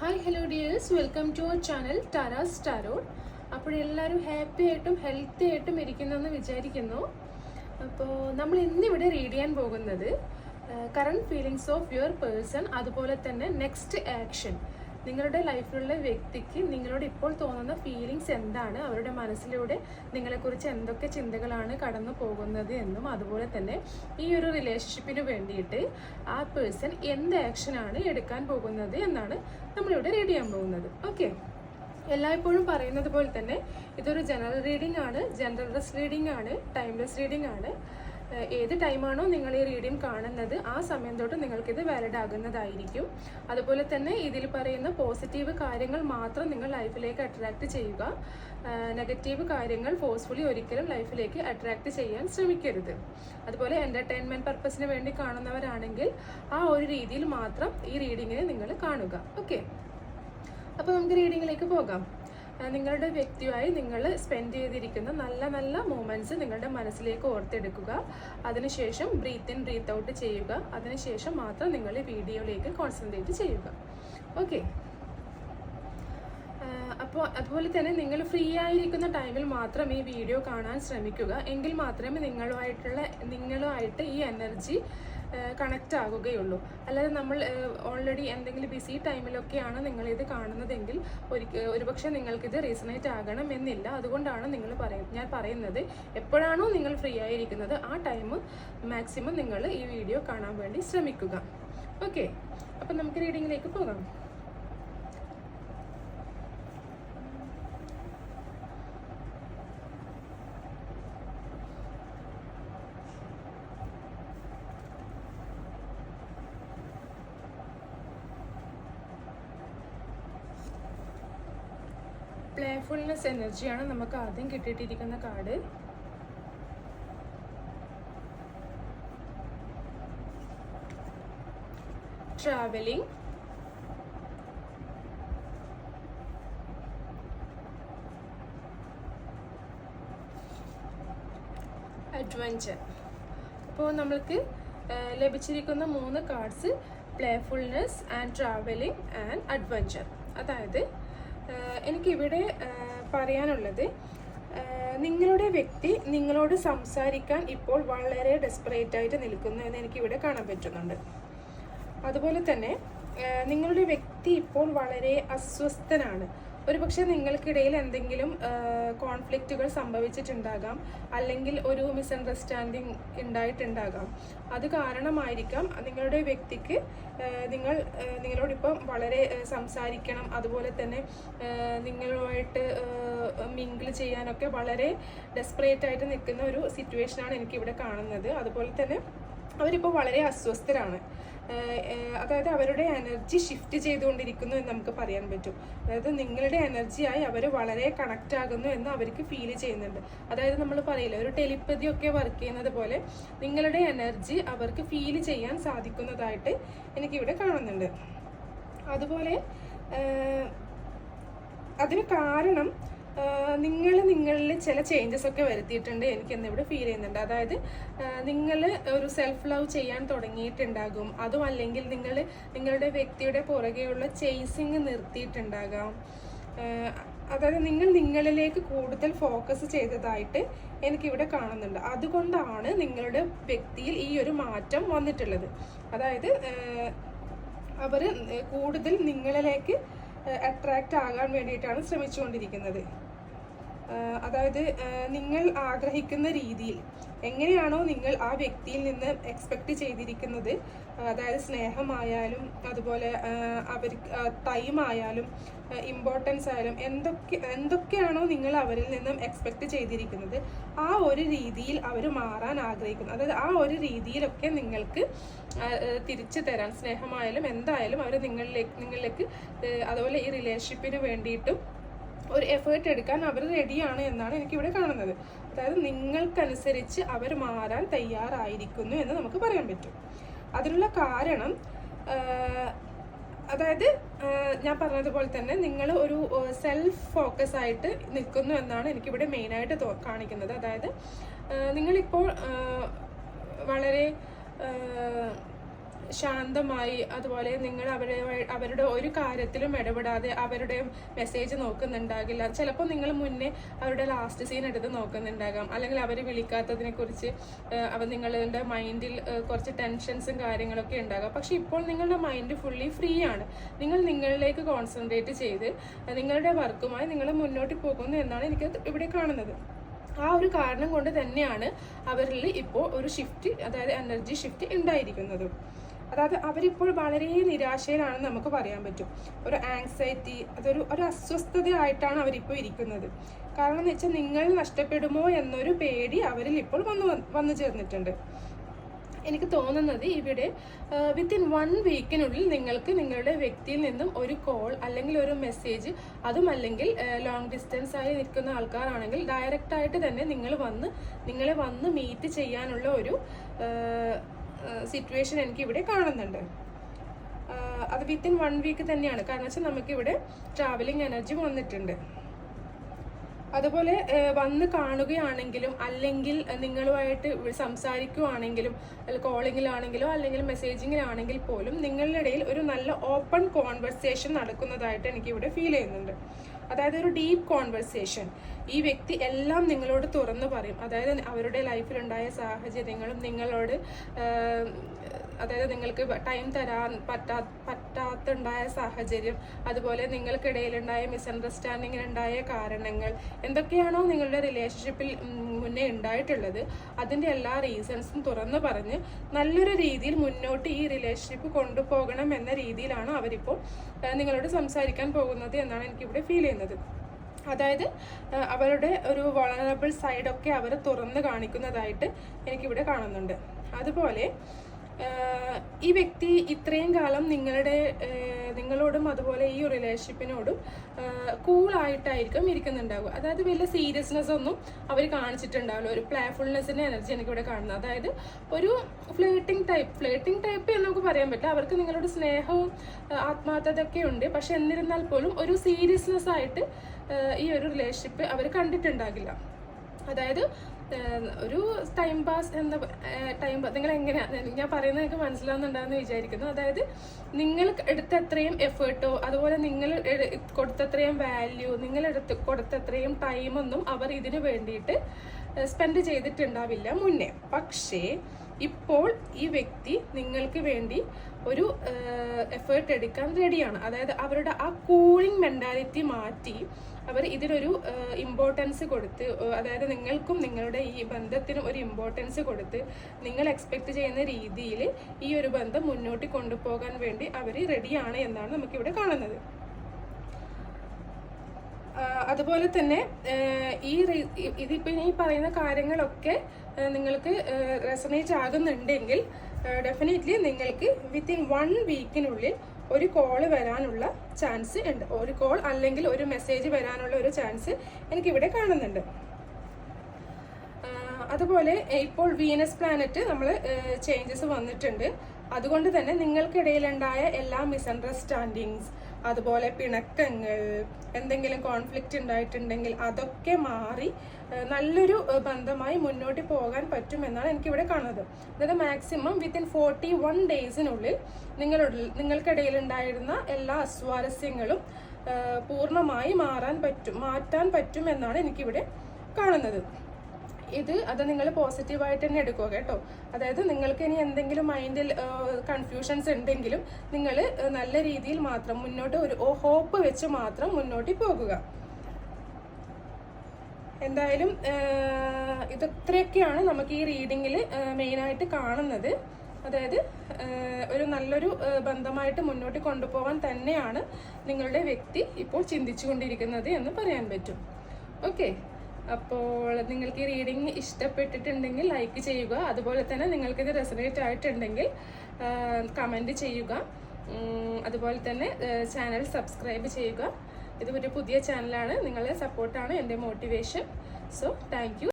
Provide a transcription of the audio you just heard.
Hi hello dears welcome to our channel ടാരാസ് tarot അപ്പോൾ എല്ലാവരും happy ആയിട്ടും ഹെൽത്തി ആയിട്ടും ഇരിക്കുന്നെന്ന് വിചാരിക്കുന്നു. അപ്പോൾ നമ്മൾ ഇന്നിവിടെ റീഡ് ചെയ്യാൻ പോകുന്നത് current feelings of your person അതുപോലെ തന്നെ നെക്സ്റ്റ് ആക്ഷൻ നിങ്ങളുടെ ലൈഫിലുള്ള വ്യക്തിക്ക് നിങ്ങളോട് ഇപ്പോൾ തോന്നുന്ന ഫീലിങ്സ് എന്താണ്? അവരുടെ മനസ്സിലൂടെ നിങ്ങളെക്കുറിച്ച് എന്തൊക്കെ ചിന്തകളാണ് കടന്നു പോകുന്നത് എന്നും അതുപോലെ തന്നെ ഈ ഒരു റിലേഷൻഷിപ്പിന് വേണ്ടിയിട്ട് ആ പേഴ്സൺ എന്ത് ആക്ഷനാണ് എടുക്കാൻ പോകുന്നത് എന്നാണ് നമ്മളിവിടെ റീഡ് ചെയ്യാൻ പോകുന്നത്. ഓക്കെ എല്ലായ്പ്പോഴും പറയുന്നത് പോലെ തന്നെ ഇതൊരു ജനറൽ റീഡിംഗ് ആണ്. ജനറൽലെസ് റീഡിംഗ് ആണ്. ടൈംലെസ് റീഡിംഗ് ആണ്. ഏത് ടൈമാണോ നിങ്ങൾ ഈ റീഡിംഗ് കാണുന്നത് ആ സമയം തൊട്ട് നിങ്ങൾക്കിത് വാലിഡ് ആകുന്നതായിരിക്കും. അതുപോലെ തന്നെ ഇതിൽ പറയുന്ന പോസിറ്റീവ് കാര്യങ്ങൾ മാത്രം നിങ്ങൾ ലൈഫിലേക്ക് അട്രാക്റ്റ് ചെയ്യുക. നെഗറ്റീവ് കാര്യങ്ങൾ ഫോഴ്സ്ഫുള്ളി ഒരിക്കലും ലൈഫിലേക്ക് അട്രാക്റ്റ് ചെയ്യാൻ ശ്രമിക്കരുത്. അതുപോലെ എന്റർടൈൻമെന്റ് പർപ്പസിന് വേണ്ടി കാണുന്നവരാണെങ്കിൽ ആ ഒരു രീതിയിൽ മാത്രം ഈ റീഡിങ്ങിനെ നിങ്ങൾ കാണുക. ഓക്കെ അപ്പോൾ നമുക്ക് റീഡിങ്ങിലേക്ക് പോകാം. നിങ്ങളുടെ വ്യക്തിയുമായി നിങ്ങൾ സ്പെൻഡ് ചെയ്തിരിക്കുന്ന നല്ല നല്ല മൂമെന്റ്സ് നിങ്ങളുടെ മനസ്സിലേക്ക് ഓർത്തെടുക്കുക. അതിനുശേഷം ബ്രീത്ത് ഇൻ ബ്രീത്ത് ഔട്ട് ചെയ്യുക. അതിനുശേഷം മാത്രം നിങ്ങൾ ഈ വീഡിയോയിലേക്ക് കോൺസെൻട്രേറ്റ് ചെയ്യുക. ഓക്കെ അപ്പോൾ അതുപോലെ തന്നെ നിങ്ങൾ ഫ്രീ ആയിരിക്കുന്ന ടൈമിൽ മാത്രം ഈ വീഡിയോ കാണാൻ ശ്രമിക്കുക. എങ്കിൽ മാത്രമേ നിങ്ങളുമായിട്ടുള്ള നിങ്ങളുമായിട്ട് ഈ എനർജി കണക്റ്റ് ആകുകയുള്ളൂ. അല്ലാതെ നമ്മൾ ഓൾറെഡി എന്തെങ്കിലും ബിസി ടൈമിലൊക്കെയാണ് നിങ്ങളിത് കാണുന്നതെങ്കിൽ ഒരിക്കൽ ഒരുപക്ഷെ നിങ്ങൾക്കിത് റീസണേറ്റ് ആകണം എന്നില്ല അതുകൊണ്ടാണ് നിങ്ങൾ പറയുന്നത് ഞാൻ പറയുന്നത്. എപ്പോഴാണോ നിങ്ങൾ ഫ്രീ ആയിരിക്കുന്നത് ആ ടൈം മാക്സിമം നിങ്ങൾ ഈ വീഡിയോ കാണാൻ വേണ്ടി ശ്രമിക്കുക. ഓക്കെ അപ്പം നമുക്ക് റീഡിങ്ങിലേക്ക് പോകാം. പ്ലേഫുൾനെസ് എനർജിയാണ് നമുക്ക് ആദ്യം കിട്ടിയിട്ടിരിക്കുന്ന കാർഡ് ട്രാവലിംഗ് അഡ്വഞ്ചർ അപ്പോൾ നമ്മൾക്ക് ലഭിച്ചിരിക്കുന്ന മൂന്ന് cards playfulness and travelling and adventure അതായത് എനിക്കിവിടെ പറയാനുള്ളത് നിങ്ങളുടെ വ്യക്തി നിങ്ങളോട് സംസാരിക്കാൻ ഇപ്പോൾ വളരെ ഡെസ്പറേറ്റ് ആയിട്ട് നിൽക്കുന്നു എന്ന് എനിക്കിവിടെ കാണാൻ പറ്റുന്നുണ്ട്. അതുപോലെ തന്നെ നിങ്ങളുടെ വ്യക്തി ഇപ്പോൾ വളരെ അസ്വസ്ഥനാണ്. ഒരുപക്ഷെ നിങ്ങൾക്കിടയിൽ എന്തെങ്കിലും കോൺഫ്ലിക്റ്റുകൾ സംഭവിച്ചിട്ടുണ്ടാകാം. അല്ലെങ്കിൽ ഒരു മിസ്അണ്ടർസ്റ്റാൻഡിങ് ഉണ്ടായിട്ടുണ്ടാകാം. അത് കാരണമായിരിക്കാം നിങ്ങളുടെ വ്യക്തിക്ക് നിങ്ങൾ നിങ്ങളോടിപ്പം വളരെ സംസാരിക്കണം. അതുപോലെ തന്നെ നിങ്ങളുമായിട്ട് മിങ്കിൾ ചെയ്യാനൊക്കെ വളരെ ഡെസ്പറേറ്റ് ആയിട്ട് നിൽക്കുന്ന ഒരു സിറ്റുവേഷനാണ് എനിക്കിവിടെ കാണുന്നത്. അതുപോലെ തന്നെ അവരിപ്പോൾ വളരെ അസ്വസ്ഥരാണ്. അതായത് അവരുടെ എനർജി ഷിഫ്റ്റ് ചെയ്തുകൊണ്ടിരിക്കുന്നു എന്ന് നമുക്ക് പറയാൻ പറ്റും. അതായത് നിങ്ങളുടെ എനർജിയായി അവർ വളരെ കണക്റ്റ് ആകുന്നു എന്ന് അവർക്ക് ഫീൽ ചെയ്യുന്നുണ്ട്. അതായത് നമ്മൾ പറയില്ല ഒരു ടെലിപ്പതി ഒക്കെ വർക്ക് ചെയ്യുന്നത് പോലെ നിങ്ങളുടെ എനർജി അവർക്ക് ഫീൽ ചെയ്യാൻ സാധിക്കുന്നതായിട്ട് എനിക്കിവിടെ കാണുന്നുണ്ട്. അതുപോലെ അതിന് കാരണം നിങ്ങൾ നിങ്ങളിൽ ചില ചേഞ്ചസ് ഒക്കെ വരുത്തിയിട്ടുണ്ട്. എനിക്ക് ഇന്നിവിടെ ഫീൽ ചെയ്യുന്നുണ്ട്. അതായത് നിങ്ങൾ ഒരു സെൽഫ് ലവ് ചെയ്യാൻ തുടങ്ങിയിട്ടുണ്ടാകും. അതും അല്ലെങ്കിൽ നിങ്ങൾ നിങ്ങളുടെ വ്യക്തിയുടെ പുറകെയുള്ള ചേസിങ് നിർത്തിയിട്ടുണ്ടാകാം. അതായത് നിങ്ങൾ നിങ്ങളിലേക്ക് കൂടുതൽ ഫോക്കസ് ചെയ്തതായിട്ട് എനിക്കിവിടെ കാണുന്നുണ്ട്. അതുകൊണ്ടാണ് നിങ്ങളുടെ വ്യക്തിയിൽ ഈ ഒരു മാറ്റം വന്നിട്ടുള്ളത്. അതായത് അവർ കൂടുതൽ നിങ്ങളിലേക്ക് അട്രാക്റ്റ് ആകാൻ വേണ്ടിയിട്ടാണ് ശ്രമിച്ചുകൊണ്ടിരിക്കുന്നത്. അതായത് നിങ്ങൾ ആഗ്രഹിക്കുന്ന രീതിയിൽ എങ്ങനെയാണോ നിങ്ങൾ ആ വ്യക്തിയിൽ നിന്ന് എക്സ്പെക്റ്റ് ചെയ്തിരിക്കുന്നത്? അതായത് സ്നേഹമായാലും അതുപോലെ അവർ ആയാലും ഇമ്പോർട്ടൻസ് ആയാലും എന്തൊക്കെ എന്തൊക്കെയാണോ നിങ്ങൾ അവരിൽ നിന്നും എക്സ്പെക്റ്റ് ചെയ്തിരിക്കുന്നത്? ആ ഒരു രീതിയിൽ അവർ മാറാൻ ആഗ്രഹിക്കുന്നു. അതായത് ആ ഒരു രീതിയിലൊക്കെ നിങ്ങൾക്ക് തിരിച്ചു തരാൻ സ്നേഹമായാലും എന്തായാലും അവർ നിങ്ങളിലേക്ക് നിങ്ങളിലേക്ക് അതുപോലെ ഈ റിലേഷൻഷിപ്പിന് വേണ്ടിയിട്ടും ഒരു എഫേർട്ട് എടുക്കാൻ അവർ റെഡിയാണ് എന്നാണ് എനിക്ക് ഇവിടെ കാണുന്നത്. അതായത് നിങ്ങൾക്കനുസരിച്ച് അവർ മാറാൻ തയ്യാറായിരിക്കുന്നു എന്ന് നമുക്ക് പറയാൻ പറ്റും. അതിനുള്ള കാരണം അതായത് ഞാൻ പറഞ്ഞതുപോലെ തന്നെ നിങ്ങൾ ഒരു സെൽഫ് ഫോക്കസ് ആയിട്ട് നിൽക്കുന്നു എന്നാണ് എനിക്കിവിടെ മെയിനായിട്ട് കാണിക്കുന്നത്. അതായത് നിങ്ങളിപ്പോൾ വളരെ ശാന്തമായി അതുപോലെ നിങ്ങൾ അവരെ അവരുടെ ഒരു കാര്യത്തിലും ഇടപെടാതെ അവരുടെ മെസ്സേജ് നോക്കുന്നുണ്ടാകില്ല. ചിലപ്പോൾ നിങ്ങൾ മുന്നേ അവരുടെ ലാസ്റ്റ് സീൻ എടുത്ത് നോക്കുന്നുണ്ടാകാം. അല്ലെങ്കിൽ അവർ വിളിക്കാത്തതിനെ കുറിച്ച് അവർ നിങ്ങളുടെ മൈൻഡിൽ കുറച്ച് ടെൻഷൻസും കാര്യങ്ങളൊക്കെ ഉണ്ടാകാം. പക്ഷെ ഇപ്പോൾ നിങ്ങളുടെ മൈൻഡ് ഫുള്ളി ഫ്രീ ആണ്. നിങ്ങൾ നിങ്ങളിലേക്ക് കോൺസെൻട്രേറ്റ് ചെയ്ത് നിങ്ങളുടെ വർക്കുമായി നിങ്ങൾ മുന്നോട്ട് പോകുന്നു എന്നാണ് എനിക്ക് ഇവിടെ കാണുന്നത്. ആ ഒരു കാരണം കൊണ്ട് തന്നെയാണ് അവരിൽ ഇപ്പോൾ ഒരു ഷിഫ്റ്റ് അതായത് എനർജി ഷിഫ്റ്റ് ഉണ്ടായിരിക്കുന്നത്. അതായത് അവരിപ്പോൾ വളരെ നിരാശയിലാണെന്ന് നമുക്ക് പറയാൻ പറ്റും. ഒരു ആങ്സൈറ്റി അതൊരു ഒരു അസ്വസ്ഥതയായിട്ടാണ് അവരിപ്പോൾ ഇരിക്കുന്നത്. കാരണം എന്ന് വെച്ചാൽ നിങ്ങൾ നഷ്ടപ്പെടുമോ എന്നൊരു പേടി അവരിൽ ഇപ്പോൾ വന്നു വന്നു ചേർന്നിട്ടുണ്ട്. എനിക്ക് തോന്നുന്നത് ഇവിടെ വിത്തിൻ വൺ വീക്കിനുള്ളിൽ നിങ്ങൾക്ക് നിങ്ങളുടെ വ്യക്തിയിൽ നിന്നും ഒരു കോൾ അല്ലെങ്കിൽ ഒരു മെസ്സേജ് അതും അല്ലെങ്കിൽ ലോങ് ഡിസ്റ്റൻസ് ആയി നിൽക്കുന്ന ആൾക്കാരാണെങ്കിൽ ഡയറക്റ്റായിട്ട് തന്നെ നിങ്ങൾ വന്ന് നിങ്ങളെ വന്ന് മീറ്റ് ചെയ്യാനുള്ള ഒരു സിറ്റുവേഷൻ എനിക്ക് ഇവിടെ കാണുന്നുണ്ട്. അത് വിത്തിൻ വൺ വീക്ക് തന്നെയാണ്. കാരണം വെച്ചാൽ നമുക്കിവിടെ ട്രാവലിംഗ് എനർജി വന്നിട്ടുണ്ട്. അതുപോലെ വന്ന് കാണുകയാണെങ്കിലും അല്ലെങ്കിൽ നിങ്ങളുമായിട്ട് സംസാരിക്കുവാണെങ്കിലും അല്ലെങ്കിൽ കോളിങ്ങിലാണെങ്കിലോ അല്ലെങ്കിൽ മെസ്സേജിങ്ങിലാണെങ്കിൽ പോലും നിങ്ങളുടെ ഇടയിൽ ഒരു നല്ല ഓപ്പൺ കോൺവെർസേഷൻ നടക്കുന്നതായിട്ട് എനിക്ക് ഇവിടെ ഫീൽ ചെയ്യുന്നുണ്ട്. അതായത് ഒരു ഡീപ്പ് കോൺവെർസേഷൻ ഈ വ്യക്തി എല്ലാം നിങ്ങളോട് തുറന്നു പറയും. അതായത് അവരുടെ ലൈഫിലുണ്ടായ സാഹചര്യങ്ങളും നിങ്ങളോട് അതായത് നിങ്ങൾക്ക് ടൈം തരാൻ പറ്റാ പറ്റാത്തുണ്ടായ സാഹചര്യം അതുപോലെ നിങ്ങൾക്കിടയിലുണ്ടായ മിസ്അണ്ടർസ്റ്റാൻഡിങ്ങിനുണ്ടായ കാരണങ്ങൾ എന്തൊക്കെയാണോ നിങ്ങളുടെ റിലേഷൻഷിപ്പിൽ മുന്നേ ഉണ്ടായിട്ടുള്ളത് അതിന്റെ എല്ലാ റീസൺസും തുറന്നു പറഞ്ഞ് നല്ലൊരു രീതിയിൽ മുന്നോട്ട് ഈ റിലേഷൻഷിപ്പ് കൊണ്ടുപോകണം എന്ന രീതിയിലാണ് അവരിപ്പോൾ നിങ്ങളോട് സംസാരിക്കാൻ പോകുന്നത് എന്നാണ് എനിക്കിവിടെ ഫീൽ ചെയ്യുന്നത്. അതായത് അവരുടെ ഒരു വളറബിൾ സൈഡൊക്കെ അവർ തുറന്ന് കാണിക്കുന്നതായിട്ട് എനിക്കിവിടെ കാണുന്നുണ്ട്. അതുപോലെ ഈ വ്യക്തി ഇത്രയും കാലം നിങ്ങളുടെ നിങ്ങളോടും അതുപോലെ ഈ റിലേഷൻഷിപ്പിനോടും കൂളായിട്ടായിരിക്കും ഇരിക്കുന്നുണ്ടാവുക. അതായത് വലിയ സീരിയസ്നെസ് ഒന്നും അവർ കാണിച്ചിട്ടുണ്ടാവില്ല. ഒരു പ്ലേഫുൾനെസ്സിന്റെ എനർജി എനിക്ക് ഇവിടെ കാണുന്നത്. അതായത് ഒരു ഫ്ലേട്ടിംഗ് ടൈപ്പ് ഫ്ലേട്ടിംഗ് ടൈപ്പ് എന്ന് നമുക്ക് പറയാൻ പറ്റില്ല. അവർക്ക് നിങ്ങളോട് സ്നേഹവും ആത്മാർത്ഥതയൊക്കെ ഉണ്ട്. പക്ഷെ എന്നിരുന്നാൽ പോലും ഒരു സീരിയസ്നെസ് ആയിട്ട് ഈ ഒരു റിലേഷൻഷിപ്പ് അവർ കണ്ടിട്ടുണ്ടാകില്ല. അതായത് ഒരു ടൈം പാസ് എന്ന ടൈം പാസ് നിങ്ങൾ എങ്ങനെയാണ് ഞാൻ പറയുന്നത് നിങ്ങൾക്ക് മനസ്സിലാവുന്നുണ്ടാകുന്ന വിചാരിക്കുന്നു. അതായത് നിങ്ങൾ എടുത്ത അത്രയും എഫേർട്ടോ അതുപോലെ നിങ്ങൾ കൊടുത്തത്രയും വാല്യൂ നിങ്ങൾ എടുത്ത് കൊടുത്തത്രയും ടൈമൊന്നും അവർ ഇതിന് വേണ്ടിയിട്ട് സ്പെൻഡ് ചെയ്തിട്ടുണ്ടാവില്ല മുന്നേ. പക്ഷേ ഇപ്പോൾ ഈ വ്യക്തി നിങ്ങൾക്ക് വേണ്ടി ഒരു എഫേർട്ട് എടുക്കാൻ റെഡിയാണ് അതായത് അവരുടെ ആ കൂളിംഗ് മെന്റാലിറ്റി മാറ്റി അവർ ഇതിനൊരു ഇമ്പോർട്ടൻസ് കൊടുത്ത് അതായത് നിങ്ങൾക്കും നിങ്ങളുടെ ഈ ബന്ധത്തിനും ഒരു ഇമ്പോർട്ടൻസ് കൊടുത്ത് നിങ്ങൾ എക്സ്പെക്ട് ചെയ്യുന്ന രീതിയിൽ ഈ ഒരു ബന്ധം മുന്നോട്ട് കൊണ്ടുപോകാൻ വേണ്ടി അവർ റെഡിയാണ് എന്നാണ് നമുക്കിവിടെ കാണുന്നത്. അതുപോലെ തന്നെ ഈ ഇതിപ്പോൾ ഈ പറയുന്ന കാര്യങ്ങളൊക്കെ നിങ്ങൾക്ക് റെസനേറ്റ് ആകുന്നുണ്ടെങ്കിൽ ഡെഫിനറ്റ്ലി നിങ്ങൾക്ക് വിത്തിൻ വൺ വീക്കിനുള്ളിൽ ഒരു കോൾ വരാനുള്ള ചാൻസ് ഉണ്ട്. ഒരു കോൾ അല്ലെങ്കിൽ ഒരു മെസ്സേജ് വരാനുള്ള ഒരു ചാൻസ് എനിക്കിവിടെ കാണുന്നുണ്ട്. അതുപോലെ ഇപ്പോൾ വീനസ് പ്ലാനറ്റ് നമ്മൾ ചേഞ്ചസ് വന്നിട്ടുണ്ട്. അതുകൊണ്ട് തന്നെ നിങ്ങൾക്കിടയിലുണ്ടായ എല്ലാ മിസ്അണ്ടർസ്റ്റാൻഡിങ്സ് അതുപോലെ പിണക്കങ്ങൾ എന്തെങ്കിലും കോൺഫ്ലിക്റ്റ് ഉണ്ടായിട്ടുണ്ടെങ്കിൽ അതൊക്കെ മാറി നല്ലൊരു ബന്ധമായി മുന്നോട്ട് പോകാൻ പറ്റുമെന്നാണ് എനിക്കിവിടെ കാണുന്നത്. അതായത് മാക്സിമം വിത്തിൻ ഫോർട്ടി വൺ ഡേയ്സിനുള്ളിൽ നിങ്ങളുടെ നിങ്ങൾക്കിടയിൽ ഉണ്ടായിരുന്ന എല്ലാ അസ്വാരസ്യങ്ങളും പൂർണമായി മാറാൻ പറ്റും മാറ്റാൻ പറ്റും എന്നാണ് എനിക്കിവിടെ കാണുന്നത്. ഇത് അത് നിങ്ങൾ പോസിറ്റീവായിട്ട് തന്നെ എടുക്കുക കേട്ടോ. അതായത് നിങ്ങൾക്ക് ഇനി എന്തെങ്കിലും മൈൻഡിൽ കൺഫ്യൂഷൻസ് ഉണ്ടെങ്കിലും നിങ്ങൾ നല്ല രീതിയിൽ മാത്രം മുന്നോട്ട് ഒരു ഹോപ്പ് വെച്ച് മാത്രം മുന്നോട്ട് പോകുക. എന്തായാലും ഇത്രയൊക്കെയാണ് നമുക്ക് ഈ റീഡിങ്ങിൽ മെയിനായിട്ട് കാണുന്നത്. അതായത് ഒരു നല്ലൊരു ബന്ധമായിട്ട് മുന്നോട്ട് കൊണ്ടുപോകാൻ തന്നെയാണ് നിങ്ങളുടെ വ്യക്തി ഇപ്പോൾ ചിന്തിച്ചുകൊണ്ടിരിക്കുന്നത് എന്ന് പറയാൻ പറ്റും. ഓക്കെ. അപ്പോൾ നിങ്ങൾക്ക് ഈ റീഡിങ് ഇഷ്ടപ്പെട്ടിട്ടുണ്ടെങ്കിൽ ലൈക്ക് ചെയ്യുക. അതുപോലെ തന്നെ നിങ്ങൾക്ക് ഇത് റെസനേറ്റ് ആയിട്ടുണ്ടെങ്കിൽ കമന്റ് ചെയ്യുക. അതുപോലെ തന്നെ ചാനൽ സബ്സ്ക്രൈബ് ചെയ്യുക. ഇത് ഒരു പുതിയ ചാനലാണ് നിങ്ങളെ സപ്പോർട്ടാണ് എന്റെ മോട്ടിവേഷൻ സോ താങ്ക്